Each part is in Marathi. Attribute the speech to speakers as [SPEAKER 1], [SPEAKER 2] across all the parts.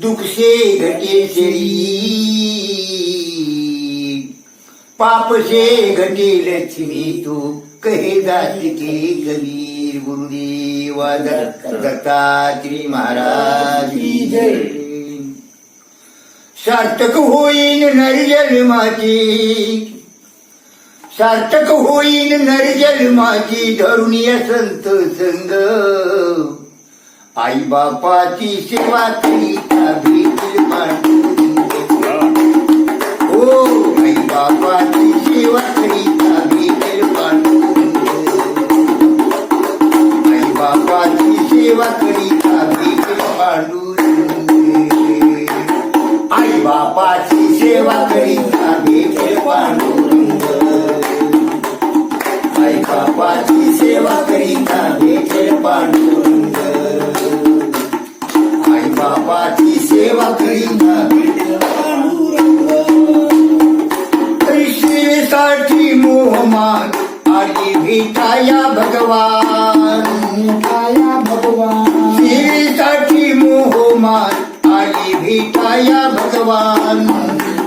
[SPEAKER 1] दुखसे घटे शेळी पाप से घटे लक्ष्मी तू कहे जात के कबीर गुरुदेवा दत्तात्री महाराज जय। सार्थक होईन नरजल माझी सार्थक होईन नरजल माझी धरुणीय संत संग आई बापाची सेवा करीता ओ आई बापाची सेवा करीता आई बापाची सेवा करीता आई बापाची सेवा करीता आई बापाची सेवा करीता भेटेल पांडुरंग देवाची सेवा करीना. भेटेल मोहमान आली भीताया भगवान
[SPEAKER 2] भीताया भगवान.
[SPEAKER 1] सेवेसाठी मोहमान आली भीताया भगवान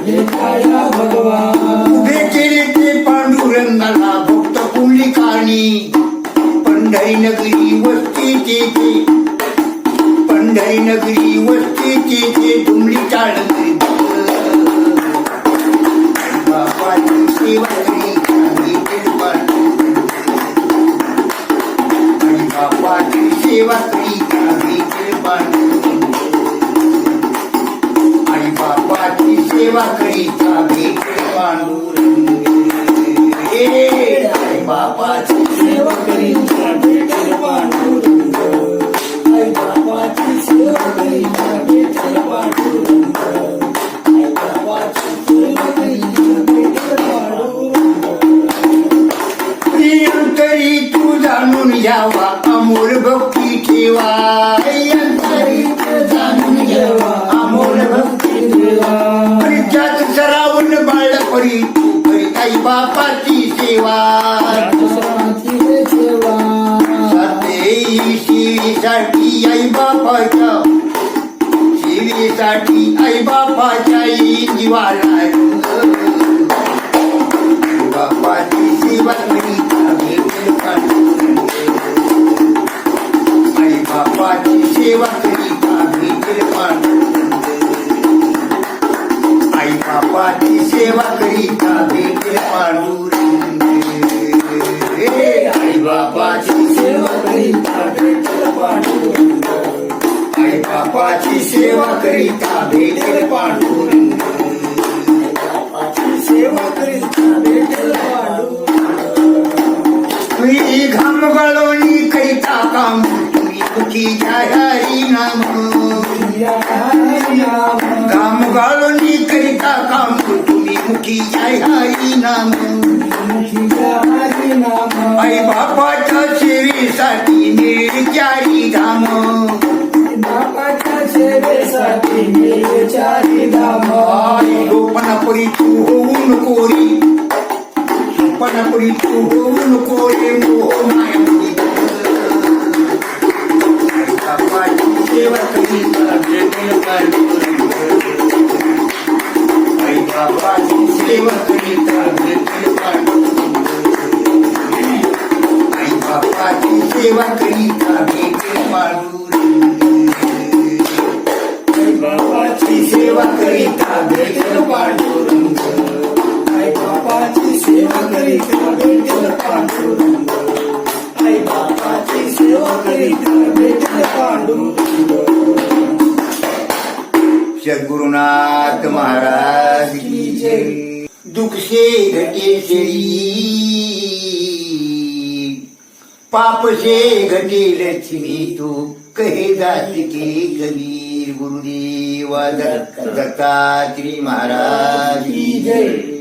[SPEAKER 2] भीताया भगवान.
[SPEAKER 1] उभे केले ते पांडुरंगाला भक्त पुंडलिकानी पंढरी नगरी वस्ती ते पंढरी नगरी वस्तीची ते दुमली टाळ बापाची सेवा करी. आम्ही पांडुरंग आणि बापाची सेवा करी. आम्ही पांडुरंग बापाची सेवा करी. पांडुरंग बापाची
[SPEAKER 2] सेवा करीता
[SPEAKER 1] अमोल भक्ती ठेवा जाणून घ्यावा अमोल भक्ती ठेवा परित्याग सरावून बाळ परी परी करी आई बापाची सेवा.
[SPEAKER 2] दुसराची
[SPEAKER 1] शिवीसाठी आई बापाच्या शिवीसाठी आई बापाच्या जीवाला बापाची सेवा बापाची सेवा करीता भेटेल पांडुरंग. बापाची सेवा करीता भेटेल पांडुरंग. तुम्ही घाम गळवणी करीता काम तुझी जाहारी नाम.
[SPEAKER 2] या
[SPEAKER 1] गळवणी करीता काम तुम्ही मुखी जाहारी नाम.
[SPEAKER 2] नाम
[SPEAKER 1] आई बापाच्या सेवेसाठी निर्चारी धाम.
[SPEAKER 2] बापाच्या सेवेसाठी मी चारी धाम
[SPEAKER 1] आई लोपणापुरी तू होऊन कोरी लोपणापुरी तू होऊन कोरी मोह मायापुरी आई बापाची सेवा करीता भेटेल सेवा करीता भेटेल पांडुरंग.
[SPEAKER 2] आई बापाची सेवा करीता भेटेल पांडुरंग. आई बापाची सेवा करीता भेटेल पांडुरंग.
[SPEAKER 1] सद्गुरुनाथ महाराज की जय. दुख से घटे शेळी पाप से घटे लक्ष्मी तू कहे जात के कबीर गुरुदेवा दत्तात्री महाराज की जय।